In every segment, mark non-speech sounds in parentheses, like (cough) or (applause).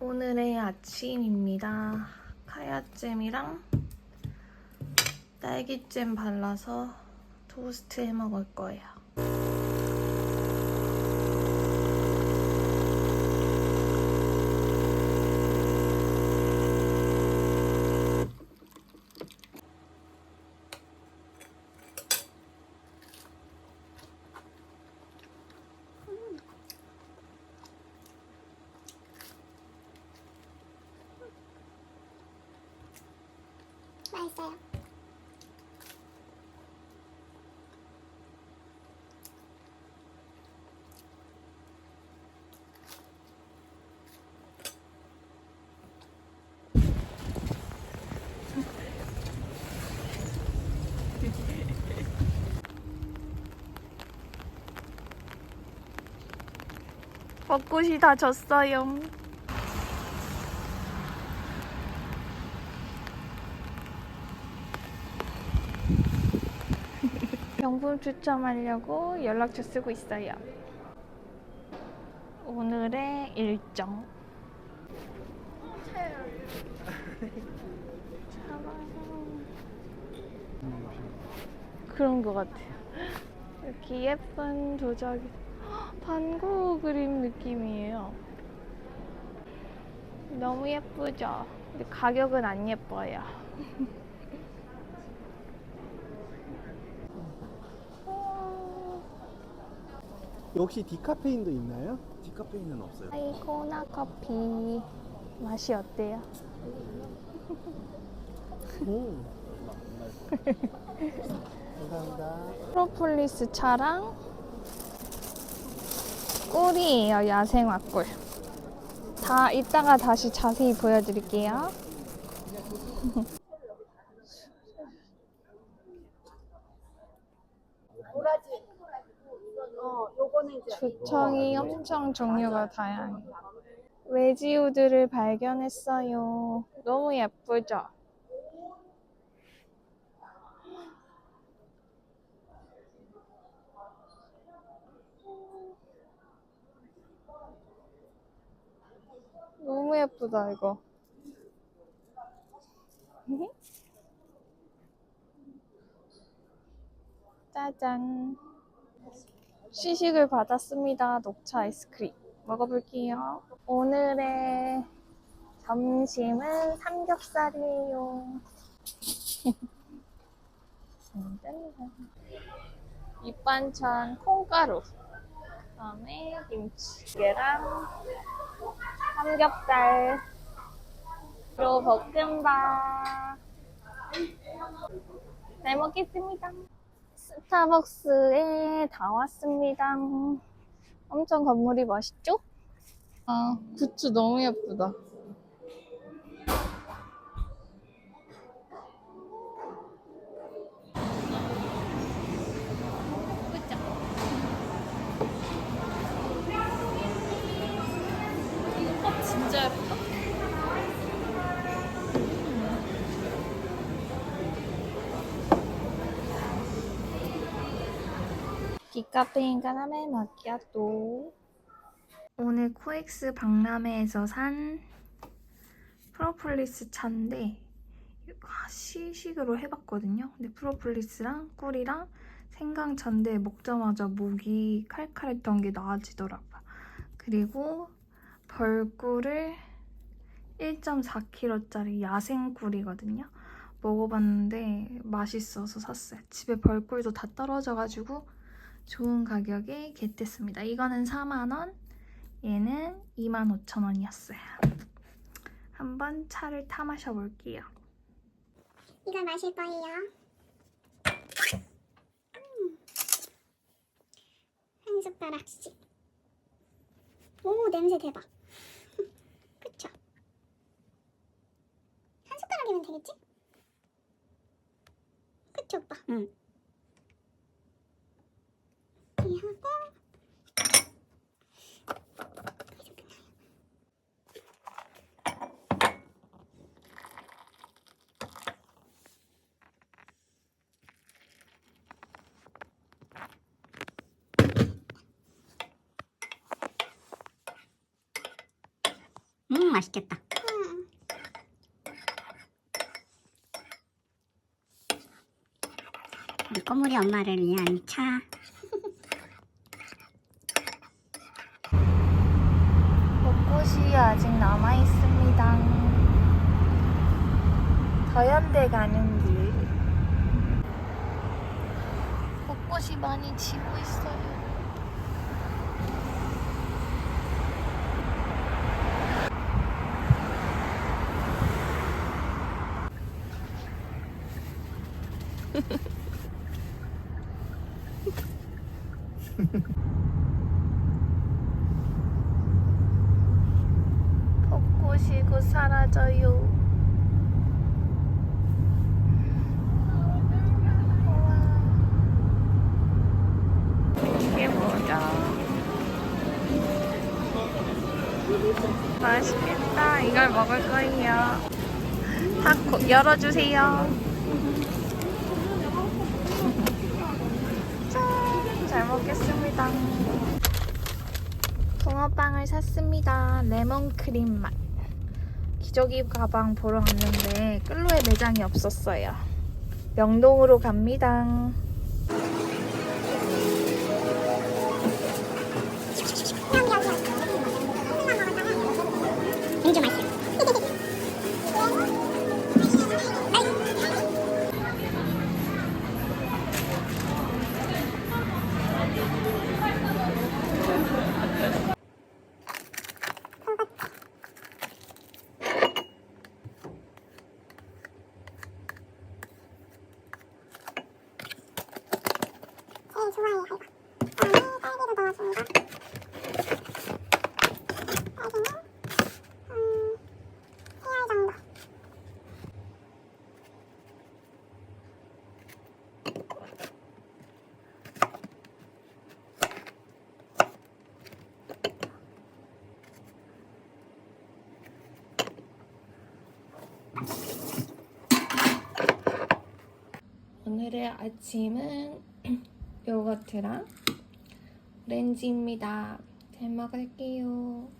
오늘의 아침입니다. 카야잼이랑 딸기잼 발라서 토스트 해 먹을 거예요. 벚꽃이 다 졌어요. (laughs) 명품 추첨하려고 연락처 쓰고 있어요. 오늘의 일정. (laughs) 그런 것 같아요. 이렇게 예쁜 도자기. 반고 그림 느낌이에요. 너무 예쁘죠? 근데 가격은 안 예뻐요. (laughs) 혹시 디카페인도 있나요? 디카페인은 없어요. 아이코나 커피 맛이 어때요? 오. 감사합니다. (laughs) 프로폴리스 차랑 꿀이에요, 야생화 꿀. 다 이따가 다시 자세히 보여드릴게요. 주청이 엄청 종류가 다양해요. 외지우드를 발견했어요. 너무 예쁘죠? 너무 예쁘다, 이거. (laughs) 짜잔. 시식을 받았습니다. 녹차 아이스크림. 먹어볼게요. 오늘의 점심은 삼겹살이에요. (laughs) 밑반찬 콩가루. 그다음에 김치찌개랑 삼겹살. 그리고 볶음밥. 잘 먹겠습니다. 스타벅스에 다 왔습니다. 엄청 건물이 멋있죠? 아, 굿즈 너무 예쁘다. 디카페인 카라멜 마키아토. 오늘 코엑스 박람회에서 산 프로폴리스 차인데 아, 시식으로 해봤거든요. 근데 프로폴리스랑 꿀이랑 생강차인데 먹자마자 목이 칼칼했던 게 나아지더라고요. 그리고 벌꿀을 1.4kg짜리 야생 꿀이거든요. 먹어봤는데 맛있어서 샀어요. 집에 벌꿀도 다 떨어져가지고 좋은 가격에 겟했습니다. 이거는 4만원, 얘는 25,000원이었어요. 한번 차를 타 마셔볼게요. 이걸 마실 거예요. 음. 한 숟가락씩. 오 냄새 대박. (laughs) 그쵸? 한 숟가락이면 되겠지? 그쵸 오빠? 응. 이렇게 하고 음 맛있겠다. 음. 우리 꼬물이 엄마를 위한 차. 벚꽃이 아직 남아 있습니다. 더현대 가는 길. 벚꽃이 많이 지고 있어요. 벚꽃이 곧 사라져요. 우와. 이게 뭐죠? 맛있겠다. 이걸 먹을 거예요. 타코 열어주세요. 짠! 잘 먹겠습니다. 붕어빵을 샀습니다. 레몬크림 맛. 기저귀 가방 보러 갔는데 끌로에 매장이 없었어요. 명동으로 갑니다. 오늘의 아침은 (clears throat) 요거트랑 오 렌지입니다. 잘 먹을게요.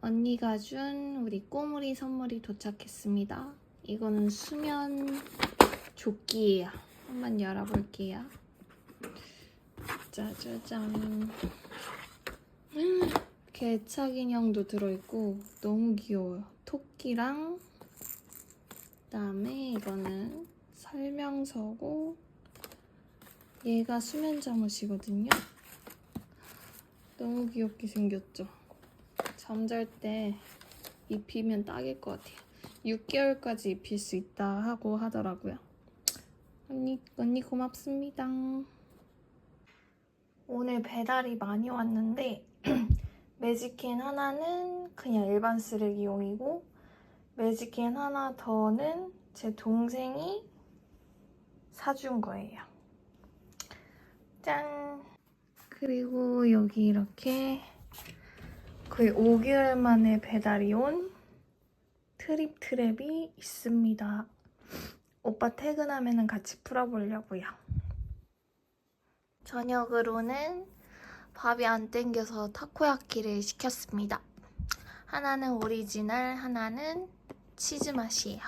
언니가 준 우리 꼬물이 선물이 도착했습니다. 이거는 수면 조끼예요. 한번 열어볼게요. 짜자잔. 음, 개착 인형도 들어있고 너무 귀여워요. 토끼랑 그다음에 이거는 설명서고 얘가 수면 잠옷이거든요. 너무 귀엽게 생겼죠. 잠잘 때 입히면 딱일 것 같아요. 6개월까지 입힐 수 있다 하고 하더라고요. 언니, 언니 고맙습니다. 오늘 배달이 많이 왔는데 (clears throat) 매직캔 하나는 그냥 일반 쓰레기용이고 매직캔 하나 더는 제 동생이 사준 거예요. 짠! 그리고 여기 이렇게 거의 5개월 만에 배달이 온 트립 트랩이 있습니다. 오빠 퇴근하면 같이 풀어보려고요. 저녁으로는 밥이 안 땡겨서 타코야키를 시켰습니다. 하나는 오리지널, 하나는 치즈 맛이에요.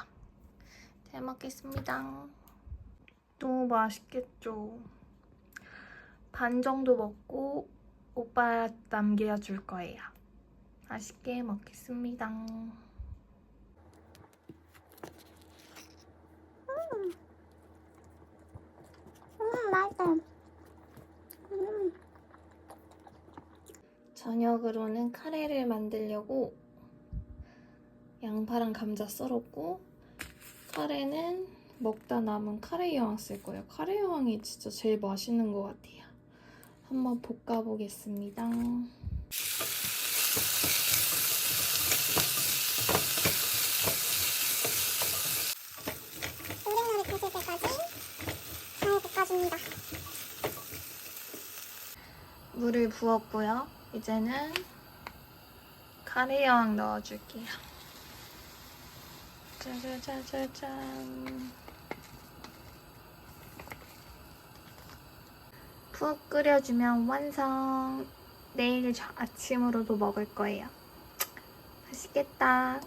잘 먹겠습니다. 너무 맛있겠죠? 반 정도 먹고 오빠 남겨줄 거예요. 맛있게 먹겠습니다. 음, 맛있어. 음, 저녁으로는 카레를 만들려고 양파랑 감자 썰었고 카레는 먹다 남은 카레 여왕 쓸 거예요. 카레 여왕이 진짜 제일 맛있는 것 같아요. 한번 볶아보겠습니다. 물을 부었고요. 이제는 카레 여왕 넣어줄게요. 짜자자자잔. 푹 끓여주면 완성. 내일 저 아침으로도 먹을 거예요. 맛있겠다.